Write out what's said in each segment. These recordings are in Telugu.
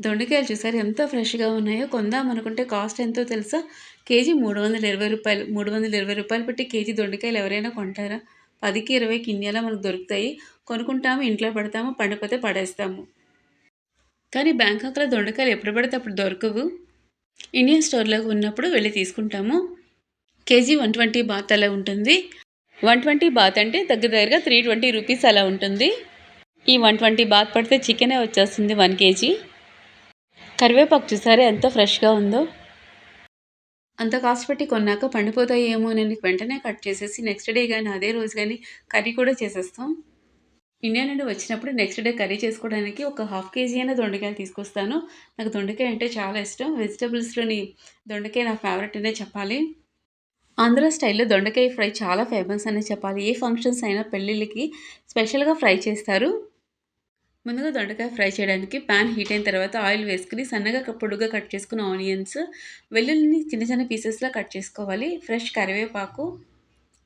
దొండకాయలు చూసారు ఎంత ఫ్రెష్‌గా ఉన్నాయో కొందాం అనుకుంటే కాస్ట్ ఎంతో తెలుసా? కేజీ మూడు వందల ఇరవై రూపాయలు మూడు వందల ఇరవై రూపాయలు పెట్టి కేజీ దొండకాయలు ఎవరైనా కొంటారా? 10కి 20కి ఇన్నేలా మనకు దొరుకుతాయి. కొనుక్కుంటాము, ఇంట్లో పడతాము పండిపోతే పడేస్తాము. కానీ బ్యాంకాక్‌లో దొండకాయలు ఎప్పుడు పడితే అప్పుడు దొరకవు. ఇండియన్ స్టోర్‌లో ఉన్నప్పుడు వెళ్ళి తీసుకుంటాము. కేజీ 120 బాత్ అలా ఉంటుంది. 120 బాత్ అంటే దగ్గర దగ్గరగా 320 రూపీస్ అలా ఉంటుంది. ఈ 120 బాత్ పడితే చికెనే వచ్చేస్తుంది వన్ కేజీ. కరివేపాకు చూసారా ఎంత ఫ్రెష్‌గా ఉందో. అంత కాస్ట్ పెట్టి కొన్నాక పండిపోతాయేమోనని వెంటనే కట్ చేసేసి నెక్స్ట్ డే కానీ అదే రోజు కానీ కర్రీ కూడా చేసేస్తాం. ఇండియా నుండి వచ్చినప్పుడు నెక్స్ట్ డే కర్రీ చేసుకోవడానికి ఒక హాఫ్ కేజీ అయినా దొండకాయలు తీసుకొస్తాను. నాకు దొండకాయ అంటే చాలా ఇష్టం. వెజిటబుల్స్‌లోని దొండకాయ నా ఫేవరెట్ అనే చెప్పాలి. ఆంధ్ర స్టైల్‌లో దొండకాయ ఫ్రై చాలా ఫేమస్ అనే చెప్పాలి. ఏ ఫంక్షన్స్ అయినా పెళ్ళిళ్ళకి స్పెషల్‌గా ఫ్రై చేస్తారు. ముందుగా దొండకాయ ఫ్రై చేయడానికి ప్యాన్ హీట్ అయిన తర్వాత ఆయిల్ వేసుకుని సన్నగా క పొడుగ్గా కట్ చేసుకున్న ఆనియన్స్, వెల్లుల్లిని చిన్న చిన్న పీసెస్‌లా కట్ చేసుకోవాలి. ఫ్రెష్ కరివేపాకు,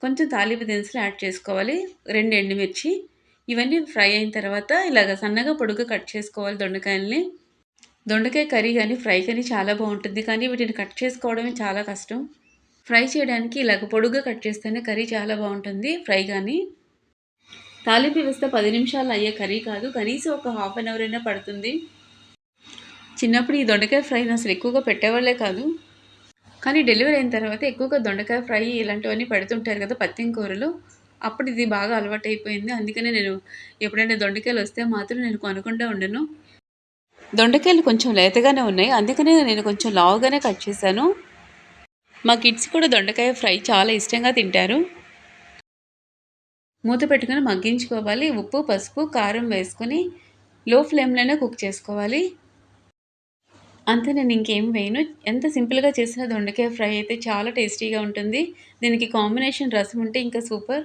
కొంచెం తాలింపు దినుసులు యాడ్ చేసుకోవాలి. రెండు ఎండుమిర్చి ఇవన్నీ ఫ్రై అయిన తర్వాత ఇలాగ సన్నగా పొడుగ్గా కట్ చేసుకోవాలి దొండకాయల్ని. దొండకాయ కర్రీ కానీ ఫ్రై కానీ చాలా బాగుంటుంది కానీ వీటిని కట్ చేసుకోవడమే చాలా కష్టం. ఫ్రై చేయడానికి ఇలాగ పొడుగ్గా కట్ చేస్తేనే కర్రీ చాలా బాగుంటుంది ఫ్రై కానీ తాలింపు వ్యవస్థ పది నిమిషాలు అయ్యే కర్రీ కాదు. కనీసం ఒక హాఫ్ అన్ అవర్ అయినా పడుతుంది. చిన్నప్పుడు ఈ దొండకాయ ఫ్రైని అసలు ఎక్కువగా పెట్టేవాళ్ళే కాదు. కానీ డెలివరీ అయిన తర్వాత ఎక్కువగా దొండకాయ ఫ్రై ఇలాంటివన్నీ పెడుతుంటారు కదా పత్తిం కూరలు. అప్పుడు ఇది బాగా అలవాటైపోయింది. అందుకనే నేను ఎప్పుడైనా దొండకాయలు వస్తే మాత్రం నేను కొనకుండా ఉండను. దొండకాయలు కొంచెం లేతగానే ఉన్నాయి. అందుకనే నేను కొంచెం లావుగానే కట్ చేశాను. మా కిడ్స్ కూడా దొండకాయ ఫ్రై చాలా ఇష్టంగా తింటారు. మూత పెట్టుకొని మగ్గించుకోవాలి. ఉప్పు, పసుపు, కారం వేసుకొని లో ఫ్లేమ్‌లోనే కుక్ చేసుకోవాలి. అంతే నేను ఇంకేం వేయను. ఎంత సింపుల్‌గా చేసిన దొండకాయ ఫ్రై అయితే చాలా టేస్టీగా ఉంటుంది. దీనికి కాంబినేషన్ రసం ఉంటే ఇంకా సూపర్.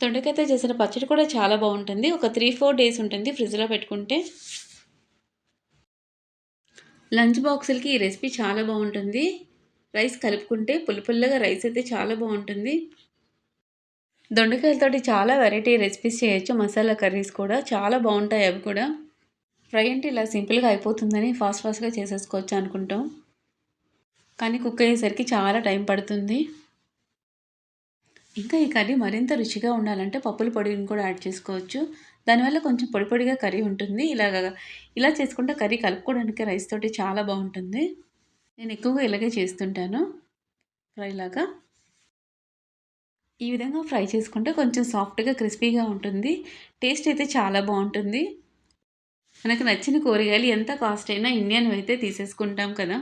దొండకాయతో చేసిన పచ్చడి కూడా చాలా బాగుంటుంది ఒక 3, 4 డేస్ ఉంటుంది ఫ్రిడ్జ్‌లో పెట్టుకుంటే. లంచ్ బాక్సులకి ఈ రెసిపీ చాలా బాగుంటుంది రైస్ కలుపుకుంటే పుల్ల పుల్లగా రైస్ అయితే చాలా బాగుంటుంది దొండకాయలతోటి చాలా వెరైటీ రెసిపీస్ చేయొచ్చు. మసాలా కర్రీస్ కూడా చాలా బాగుంటాయి అవి కూడా. ఫ్రై అంటే ఇలా సింపుల్‌గా అయిపోతుందని ఫాస్ట్ ఫాస్ట్‌గా చేసేసుకోవచ్చు అనుకుంటాం. కానీ కుక్ అయ్యేసరికి చాలా టైం పడుతుంది. ఇంకా ఈ కర్రీ మరింత రుచిగా ఉండాలంటే పప్పుల పొడిని కూడా యాడ్ చేసుకోవచ్చు. దానివల్ల కొంచెం పొడి పొడిగా కర్రీ ఉంటుంది. ఇలాగ ఇలా చేసుకుంటే కర్రీ కలుపుకోవడానికి రైస్ తోటి చాలా బాగుంటుంది నేను ఎక్కువగా ఇలాగే చేస్తుంటాను. ఫ్రైలాగా. ఈ విధంగా ఫ్రై చేసుకుంటే కొంచెం సాఫ్ట్‌గా, క్రిస్పీగా ఉంటుంది. టేస్ట్ అయితే చాలా బాగుంటుంది మనకు నచ్చిన కూరగాయలు ఎంత కాస్ట్ అయినా ఇండియన్‌వి అయితే తీసేసుకుంటాం కదా!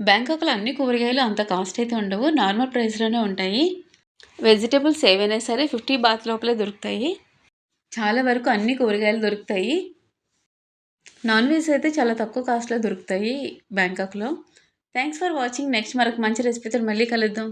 బ్యాంకాక్‌లో అన్ని కూరగాయలు అంత కాస్ట్ అయితే ఉండవు. నార్మల్ ప్రైస్‌లోనే ఉంటాయి. వెజిటేబుల్స్ ఏవైనా సరే 50 బాత్ లోపలే దొరుకుతాయి. చాలా వరకు అన్ని కూరగాయలు దొరుకుతాయి. నాన్ వెజ్ అయితే చాలా తక్కువ కాస్ట్‌లో దొరుకుతాయి బ్యాంకాక్‌లో. Thanks for watching. నెక్స్ట్ మరొక మంచి రెసిపీతో మళ్ళీ కలుద్దాం.